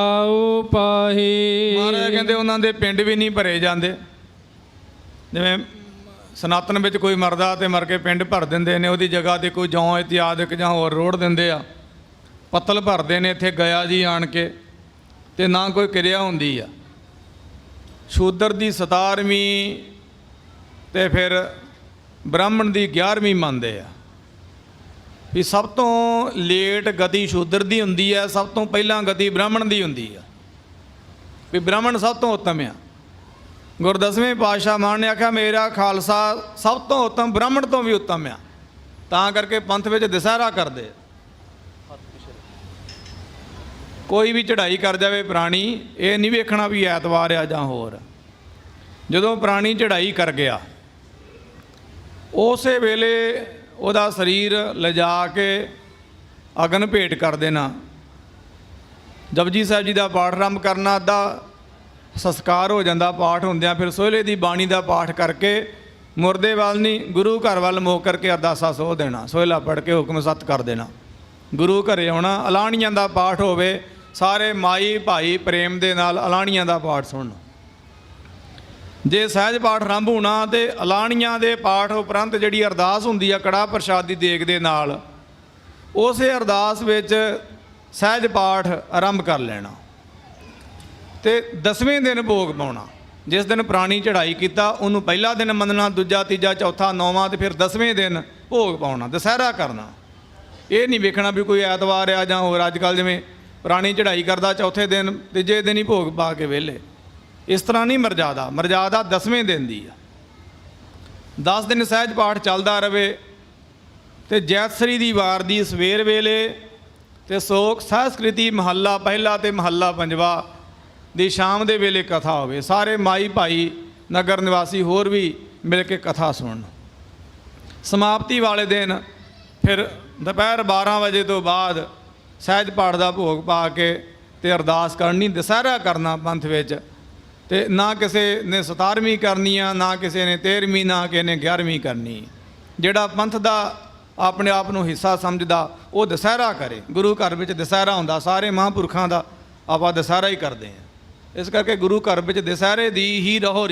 ਆਉ ਪਾਹੀ। ਮਹਾਰਾਜ ਕਹਿੰਦੇ ਉਹਨਾਂ ਦੇ ਪਿੰਡ ਵੀ ਨਹੀਂ ਭਰੇ ਜਾਂਦੇ। ਜਿਵੇਂ ਸਨਾਤਨ ਵਿੱਚ ਕੋਈ ਮਰਦਾ ਤੇ ਮਰ ਕੇ ਪਿੰਡ ਭਰ ਦਿੰਦੇ ਨੇ, ਉਹਦੀ ਜਗ੍ਹਾ ਤੇ ਕੋਈ ਜੌਂ ਇਤਿਆਦਿਕ ਜਾਂ ਹੋਰ ਰੋੜ ਦਿੰਦੇ ਆ। ਪੱਤਲ ਭਰਦੇ ਨੇ ਇੱਥੇ ਗਿਆ ਜੀ ਆਣ ਕੇ, ਤੇ ਨਾ ਕੋਈ ਕਿਰਿਆ ਹੁੰਦੀ ਆ। ਸ਼ੂਦਰ ਦੀ 17ਵੀਂ ਤੇ ਫਿਰ ਬ੍ਰਾਹਮਣ ਦੀ 11ਵੀਂ ਮੰਨਦੇ ਆ। ਵੀ ਸਭ ਤੋਂ ਲੇਟ ਗਤੀ ਸ਼ੂਦਰ ਦੀ ਹੁੰਦੀ ਹੈ, ਸਭ ਤੋਂ ਪਹਿਲਾਂ ਗਤੀ ਬ੍ਰਾਹਮਣ ਦੀ ਹੁੰਦੀ ਆ ਵੀ ਬ੍ਰਾਹਮਣ ਸਭ ਤੋਂ ਉੱਤਮ ਆ। ਗੁਰਦਸਵੇਂ ਪਾਤਸ਼ਾਹ ਮਾਨ ਨੇ ਆਖਿਆ, ਮੇਰਾ ਖਾਲਸਾ ਸਭ ਤੋਂ ਉੱਤਮ ਬ੍ਰਾਹਮਣ ਤੋਂ ਵੀ ਉੱਤਮ ਆ। ਤਾਂ ਕਰਕੇ ਪੰਥ ਵਿੱਚ ਦਸਹਿਰਾ ਕਰਦੇ ਕੋਈ ਵੀ ਚੜ੍ਹਾਈ ਕਰ ਜਾਵੇ ਪ੍ਰਾਣੀ, ਇਹ ਨਹੀਂ ਵੇਖਣਾ ਵੀ ਐਤਵਾਰ ਆ ਜਾਂ ਹੋਰ। ਜਦੋਂ ਪ੍ਰਾਣੀ ਚੜ੍ਹਾਈ ਕਰ ਗਿਆ, ਉਸੇ ਵੇਲੇ ਉਹਦਾ ਸਰੀਰ ਲਿਜਾ ਕੇ ਅਗਨ ਭੇਟ ਕਰ ਦੇਣਾ। ਜਪਜੀ ਸਾਹਿਬ ਜੀ ਦਾ ਪਾਠ ਆਰੰਭ ਕਰਨਾ, ਅੱਧਾ ਸੰਸਕਾਰ ਹੋ ਜਾਂਦਾ, ਪਾਠ ਹੁੰਦਿਆਂ ਫਿਰ ਸੋਹਲੇ ਦੀ ਬਾਣੀ ਦਾ ਪਾਠ ਕਰਕੇ ਮੁਰਦੇ ਵੱਲ ਨਹੀਂ, ਗੁਰੂ ਘਰ ਵੱਲ ਮੋਹ ਕਰਕੇ ਅਰਦਾਸਾ ਸੋਹ ਦੇਣਾ, ਸੋਹਲਾ ਪੜ ਕੇ ਹੁਕਮ ਸੱਤ ਕਰ ਦੇਣਾ। ਗੁਰੂ ਘਰੇ ਆਉਣਾ ਅਲਾਣੀਆਂ ਦਾ ਪਾਠ ਹੋਵੇ, ਸਾਰੇ ਮਾਈ ਭਾਈ ਪ੍ਰੇਮ ਦੇ ਨਾਲ ਅਲਾਣੀਆਂ ਦਾ ਪਾਠ ਸੁਣਨਾ। ਜੇ ਸਹਿਜ ਪਾਠ ਆਰੰਭ ਹੋਣਾ ਤੇ ਅਲਾਣੀਆਂ ਦੇ ਪਾਠ ਉਪਰੰਤ ਜਿਹੜੀ ਅਰਦਾਸ ਹੁੰਦੀ ਆ ਕੜਾ ਪ੍ਰਸ਼ਾਦ ਦੀ ਦੇਗ ਦੇ ਨਾਲ, ਉਸੇ ਅਰਦਾਸ ਵਿੱਚ ਸਹਿਜ ਪਾਠ ਆਰੰਭ ਕਰ ਲੈਣਾ। ਤੇ ਦਸਵੇਂ ਦਿਨ ਭੋਗ ਪਾਉਣਾ। ਜਿਸ ਦਿਨ ਪ੍ਰਾਣੀ ਚੜ੍ਹਾਈ ਕੀਤਾ, ਉਹਨੂੰ ਪਹਿਲਾ ਦਿਨ ਮੰਨਣਾ, ਦੂਜਾ, ਤੀਜਾ, ਚੌਥਾ, ਨੌਵਾਂ ਤੇ ਫਿਰ ਦਸਵੇਂ ਦਿਨ ਭੋਗ ਪਾਉਣਾ, ਦੁਸਹਿਰਾ ਕਰਨਾ। ਇਹ ਨਹੀਂ ਵੇਖਣਾ ਵੀ ਕੋਈ ਐਤਵਾਰ ਆ ਜਾਂ ਹੋਰ, ਅੱਜ ਕੱਲ ਜਿਵੇਂ ਪ੍ਰਾਣੀ ਚੜ੍ਹਾਈ ਕਰਦਾ ਚੌਥੇ ਦਿਨ ਤੀਜੇ ਦਿਨ ਹੀ ਭੋਗ ਪਾ ਕੇ ਵਿਹਲੇ। ਇਸ ਤਰ੍ਹਾਂ ਨਹੀਂ ਮਰਜ਼ਾਦਾ ਮਰਜ਼ਾਦਾ ਦਸਵੇਂ ਦਿਨ ਦੀ ਆ। 10 ਦਿਨ ਸਹਿਜ ਪਾਠ ਚੱਲਦਾ ਰਵੇ ਤੇ ਜੈਤਸਰੀ ਦੀ ਵਾਰ ਦੀ ਸਵੇਰ ਵੇਲੇ ਤੇ ਸੋਕ ਸੰਸਕ੍ਰਿਤੀ ਮਹੱਲਾ ਪਹਿਲਾ ਤੇ ਮਹੱਲਾ ਪੰਜਵਾ ਦੀ ਸ਼ਾਮ ਦੇ ਵੇਲੇ ਕਥਾ ਹੋਵੇ। ਸਾਰੇ ਮਾਈ ਭਾਈ ਨਗਰ ਨਿਵਾਸੀ ਹੋਰ ਵੀ ਮਿਲ ਕੇ ਕਥਾ ਸੁਣਨ। ਸਮਾਪਤੀ ਵਾਲੇ ਦਿਨ ਫਿਰ ਦੁਪਹਿਰ 12 ਵਜੇ ਤੋਂ ਬਾਅਦ ਸਹਿਜ ਪਾਠ ਦਾ ਭੋਗ ਪਾ ਕੇ ਤੇ ਅਰਦਾਸ ਕਰਨੀ, ਦਸਹਿਰਾ ਕਰਨਾ ਪੰਥ ਵਿੱਚ। ਤੇ ਨਾ ਕਿਸੇ ਨੇ 17ਵੀਂ ਕਰਨੀ ਆ, ਨਾ ਕਿਸੇ ਨੇ 13ਵੀਂ ਨਾ ਕਿਸੇ ਨੇ 11ਵੀਂ ਕਰਨੀ। ਜਿਹੜਾ ਪੰਥ ਦਾ ਆਪਣੇ ਆਪ ਨੂੰ ਹਿੱਸਾ ਸਮਝਦਾ, ਉਹ ਦਸਹਿਰਾ ਕਰੇ। ਗੁਰੂ ਘਰ ਵਿੱਚ ਦਸਹਿਰਾ ਹੁੰਦਾ, ਸਾਰੇ ਮਹਾਂਪੁਰਖਾਂ ਦਾ ਆਪਾਂ ਦਸਹਿਰਾ ਹੀ ਕਰਦੇ ਆ ਇਸ ਕਰਕੇ ਗੁਰੂ ਘਰ ਵਿੱਚ ਦਸਹਿਰੇ ਦੀ ਹੀ ਰਹੋ